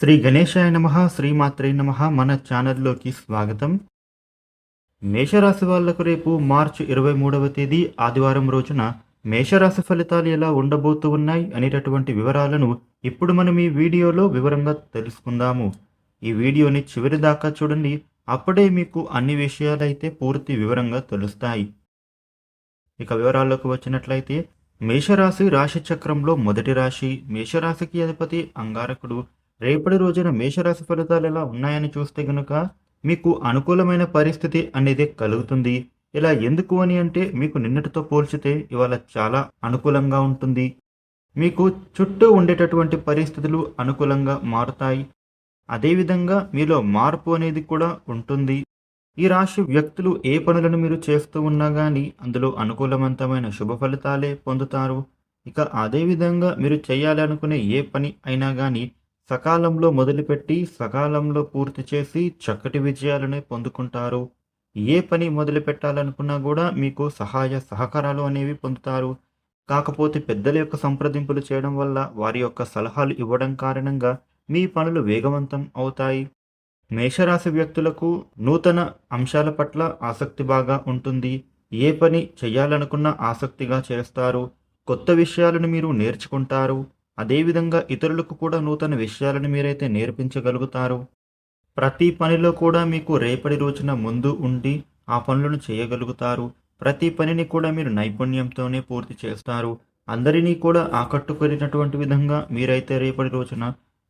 శ్రీ గణేశాయ నమ శ్రీమాత్రే నమ మన ఛానల్లోకి స్వాగతం. మేషరాశి వాళ్ళకు రేపు మార్చి ఇరవై మూడవ తేదీ ఆదివారం రోజున మేషరాశి ఫలితాలు ఎలా ఉండబోతూ ఉన్నాయి అనేటటువంటి వివరాలను ఇప్పుడు మనం ఈ వీడియోలో వివరంగా తెలుసుకుందాము. ఈ వీడియోని చివరి దాకా చూడండి అప్పుడే మీకు అన్ని విషయాలైతే పూర్తి వివరంగా తెలుస్తాయి. ఇక వివరాల్లోకి వచ్చినట్లయితే మేషరాశి రాశి చక్రంలో మొదటి రాశి మేషరాశికి అధిపతి అంగారకుడు రేపటి రోజున మేషరాశి ఫలితాలు ఎలా ఉన్నాయని చూస్తే గనుక మీకు అనుకూలమైన పరిస్థితి అనేది కలుగుతుంది. ఇలా ఎందుకు అని అంటే మీకు నిన్నటితో పోల్చితే ఇవాళ చాలా అనుకూలంగా ఉంటుంది. మీకు చుట్టూ ఉండేటటువంటి పరిస్థితులు అనుకూలంగా మారుతాయి. అదేవిధంగా మీలో మార్పు అనేది కూడా ఉంటుంది. ఈ రాశి వ్యక్తులు ఏ పనులను మీరు చేస్తూ ఉన్నా కానీ అందులో అనుకూలవంతమైన శుభ ఫలితాలే పొందుతారు. ఇక అదేవిధంగా మీరు చేయాలనుకునే ఏ పని అయినా కానీ సకాలంలో మొదలుపెట్టి సకాలంలో పూర్తి చేసి చక్కటి విజయాలనే పొందుకుంటారు. ఏ పని మొదలు పెట్టాలనుకున్నా కూడా మీకు సహాయ సహకారాలు అనేవి పొందుతారు. కాకపోతే పెద్దల యొక్క సంప్రదింపులు చేయడం వల్ల వారి యొక్క సలహాలు ఇవ్వడం కారణంగా మీ పనులు వేగవంతం అవుతాయి. మేషరాశి వ్యక్తులకు నూతన అంశాల పట్ల ఆసక్తి బాగా ఉంటుంది. ఏ పని చేయాలనుకున్నా ఆసక్తిగా చేస్తారు. కొత్త విషయాలను మీరు నేర్చుకుంటారు. అదేవిధంగా ఇతరులకు కూడా నూతన విషయాలను మీరైతే నేర్పించగలుగుతారు. ప్రతి పనిలో కూడా మీకు రేపటి రోజున ముందు ఉండి ఆ పనులను చేయగలుగుతారు. ప్రతి పనిని కూడా మీరు నైపుణ్యంతోనే పూర్తి చేస్తారు. అందరినీ కూడా ఆకట్టుకునేటటువంటి విధంగా మీరైతే రేపటి రోజున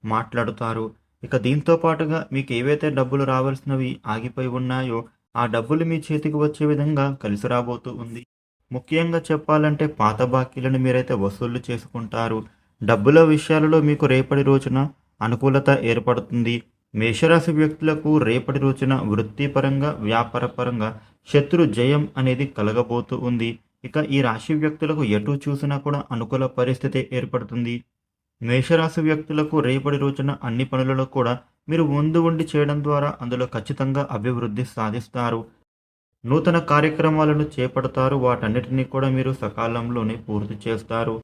మాట్లాడుతారు. ఇక దీంతో పాటుగా మీకు ఏవైతే డబ్బులు రావాల్సినవి ఆగిపోయి ఉన్నాయో ఆ డబ్బులు మీ చేతికి వచ్చే విధంగా కలిసి రాబోతూ ఉంది. ముఖ్యంగా చెప్పాలంటే పాత బాకీలను మీరైతే వసూళ్ళు చేసుకుంటారు. డబ్బుల విషయాలలో మీకు రేపటి రోజున అనుకూలత ఏర్పడుతుంది. మేషరాశి వ్యక్తులకు రేపటి రోజున వృత్తిపరంగా వ్యాపారపరంగా శత్రు జయం అనేది కలగబోతూ ఉంది. ఇక ఈ రాశి వ్యక్తులకు ఎటు చూసినా కూడా అనుకూల పరిస్థితి ఏర్పడుతుంది. మేషరాశి వ్యక్తులకు రేపటి రోజున అన్ని పనులలో కూడా మీరు ముందు ఉండి చేయడం ద్వారా అందులో ఖచ్చితంగా అభివృద్ధి సాధిస్తారు. నూతన కార్యక్రమాలను చేపడతారు. వాటన్నిటినీ కూడా మీరు సకాలంలోనే పూర్తి చేస్తారు.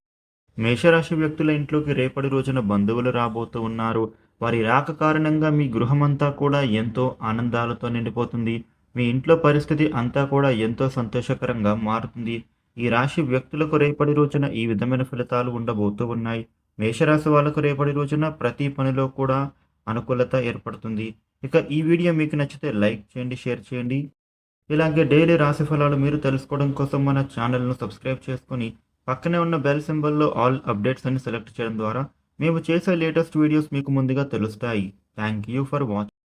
మేషరాశి వ్యక్తుల ఇంట్లోకి రేపటి రోజున బంధువులు రాబోతూ ఉన్నారు. వారి రాక కారణంగా మీ గృహమంతా కూడా ఎంతో ఆనందాలతో నిండిపోతుంది. మీ ఇంట్లో పరిస్థితి అంతా కూడా ఎంతో సంతోషకరంగా మారుతుంది. ఈ రాశి వ్యక్తులకు రేపటి రోజున ఈ విధమైన ఫలితాలు ఉండబోతూ ఉన్నాయి. మేషరాశి వాళ్ళకు రేపటి రోజున ప్రతి పనిలో కూడా అనుకూలత ఏర్పడుతుంది. ఇక ఈ వీడియో మీకు నచ్చితే లైక్ చేయండి షేర్ చేయండి. ఇలాగే డైలీ రాశి ఫలాలు మీరు తెలుసుకోవడం కోసం మన ఛానల్ను సబ్స్క్రైబ్ చేసుకొని పక్కనే ఉన్న బెల్ సింబల్లో ఆల్ అప్డేట్స్ అని సెలెక్ట్ చేయడం ద్వారా మేము చేసే లేటెస్ట్ వీడియోస్ మీకు ముందుగా తెలుస్తాయి. Thank you for watching